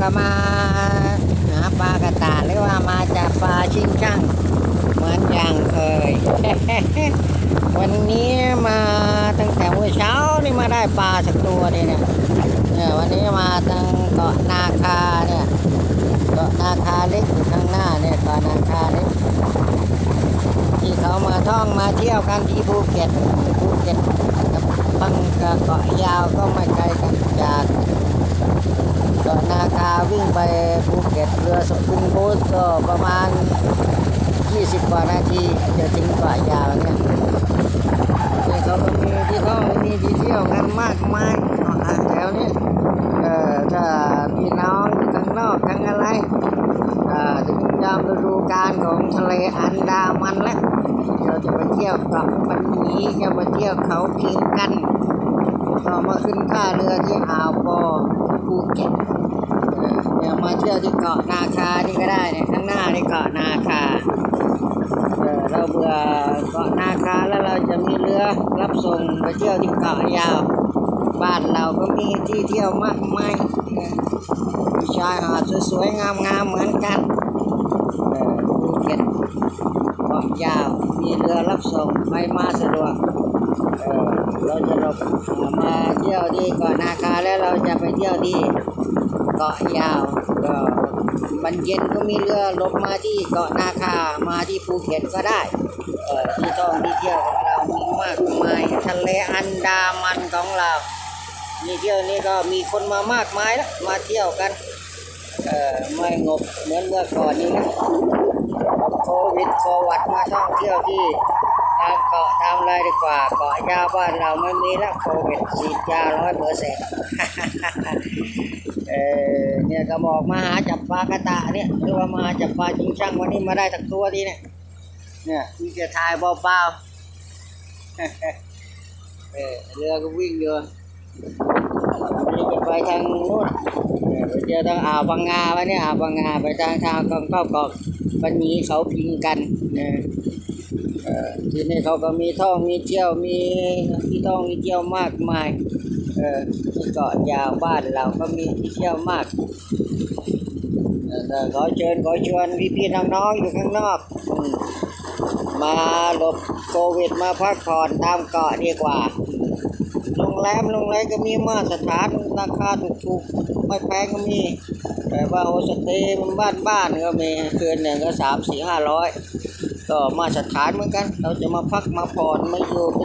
ก็มาหาปลากระตาหรือว่ามาจากปลาชิงช่างเหมือนอย่างเคย วันนี้มาตั้งแต่เมื่อเช้านี่มาได้ปลาสักตัวเนี่ยเนี่ยเนี่ยวันนี้มาทางเกาะนาคาเนี่ยเกาะนาคาเล็กข้างหน้าเนี่ยเกาะนาคาเล็กที่เขามาท่องมาเที่ยวกันที่ภูเก็ตภูเก็ตกับบังกะเกาะยาวก็ไม่ไกลกันจาก เกาะนาคาวิ่ง ไปภูเก็ตเรือสปริงโบ๊ทก็ประมาณ 20 กว่านาทีจะถึงเกายาวเนี่ยนี่เขาก็มีที่ท่องมีที่เที่ยวกันมากมายอ่าแถวนี้เออถ้าพี่น้องอยู่ข้างนอกข้างอะไรอ่าถึงยามฤดูกาลของทะเลอันดามันแล้วเราจะไปเที่ยวเกาะปันหมีจะมาเที่ยวเขาพิงกันก็มาขึ้นท่าเรือที่อ่าวปอภูเก็ต เที่ยวที่เกาะนาคานี่ก็ได้เนี่ยข้างหน้านี่เกาะนาคาเออเราเบื่อเกาะนาคาแล้วเราจะมีเรือรับส่งไปเที่ยวที่เกาะยาว บ้านเราก็มีที่เที่ยวมากมายมีชายหาดสวยๆงามๆเหมือนกันเออภูเก็ตเกาะยาวมีเรือรับส่งไปมาสะดวกเออเราจะเรามาเที่ยวที่เกาะนาคาแล้วเราจะไปเที่ยวที่ เกาะยาวก็มันเย็นก็มีเรือลงมาที่เกาะนาคามาที่ภูเก็ตก็ได้เออที่ท่องที่เที่ยวของเรามีมากมายทะเลอันดามันของเรานี่เที่ยวนี้ก็มีคนมามากมายแล้วมาเที่ยวกันเออไม่งบเหมือนเมื่อก่อนนี้นะโควิดโควัดมาท่องเที่ยวที่ ตามเกาะตามอะไรดีกว่าเกาะยาบ้านเราไม่มีแล้วโควิดฉีดยาร้อยเปอร์เซ็นต์เออเนี่ยก็บอกมาหาจับปลากระตะเนี่ยหรือว่ามาจับปลาจริงช่างวันนี้มาได้ตักตัวทีเนี่ยเนี่ยมีจะถ่ายเบาๆเออเรือก็วิ่งอยู่นนี้จะไปทางนู้นเออไปเจอทางอ่าวพังงาไปเนี่ยอ่าวพังงาไปทางทางกองเข้าเกาะปันนี้เขาพิงกันเนี่ยเอ่อ ที่นี่เขาก็มีท่องมีเที่ยวมีที่ท่องมีเที่ยวมากมายเออที่เกาะยาวบ้านเราก็มีที่เที่ยวมากขอเชิญขอชวนพี่ๆน้องๆอยู่ข้างนอกมมาหลบโควิดมาพักผ่อนตามเกาะดีกว่าโรงแรมโรงแรมก็มีมาตรฐานราคาถูกๆไม่แพงก็มี แต่ว่าโฮสเตย์มันบ้านๆก็มีคืนหนึ่งก็สามสี่ห้าร้อย ก็มาสถานเหมือนกัน เราจะมาพักมาผ่อนมาอยู่เป็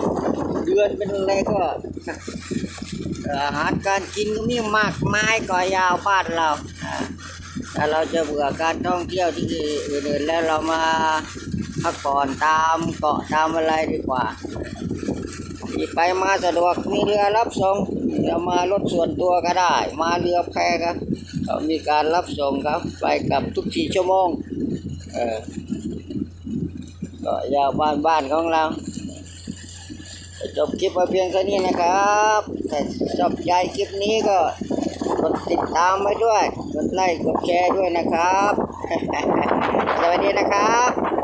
นเดือนเป็นอะไรก็อาหารการกินก็มีมากมายก็ยาวบ้านเราอ่าถ้าเราจะเบื่อการท่องเที่ยวที่อื่นๆแล้วเรามาพักผ่อนตามเกาะตามอะไรดีกว่าที่ไปมาสะดวกมีเรือรับส่งเรามารถส่วนตัวก็ได้ มาเรือแพก็มีการรับส่งครับ ไปกับทุกสี่ชั่วโมงเออ ก็ยาวบ้านบ้านของเราจบคลิปมาเพียงแค่นี้นะครับถ้าชอบใจคลิปนี้ก็กดติดตามไว้ด้วย กดไลค์ กดแชร์ด้วยนะครับ สวัสดีนะครับ